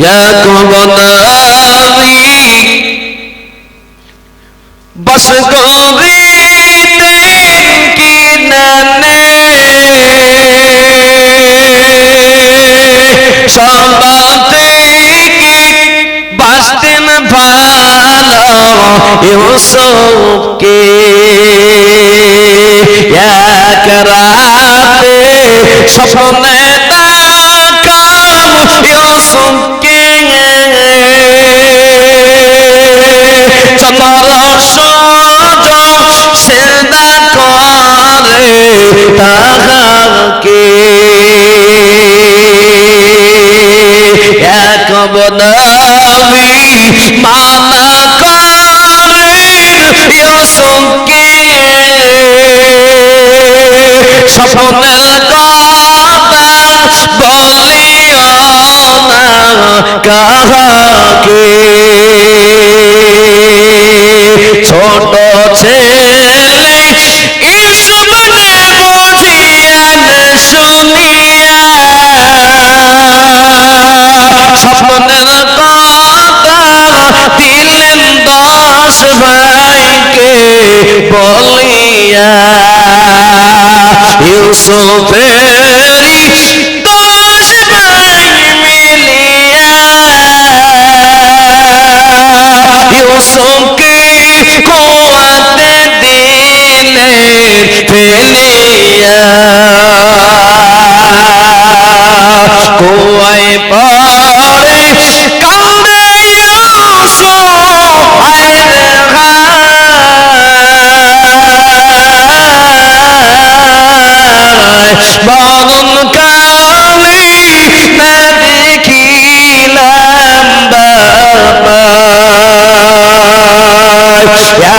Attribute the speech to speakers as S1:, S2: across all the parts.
S1: ইয়াকুব নবী বস করিতেন কিনানে সবাতে কি বাসতেন ভালো ইউসুফকে এক রাতে স্বপ্নে বনবী মানা ইউসুফেরি দশ ভাই মিলিয়া ইউসুফকে কুয়াতে দিলেন ফেলিয়া। কুয়ায়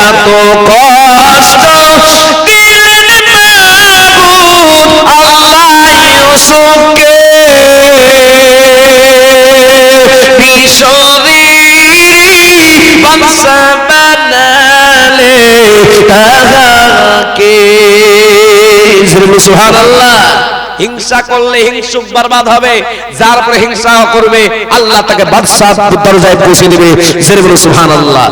S1: এত কষ্ট দিলেন মাবুদ আল্লাহ। ইউসুফকে বিশরী বাদশা বানালে তাহাকে সুবহানাল্লাহ হিংসা করলে হিংসুক বরবাদ হবে যার উপরে হিংসা করবে আল্লাহ তাকে বাদশাহ দরজায় পৌঁছে দেবে। সুবহানাল্লাহ।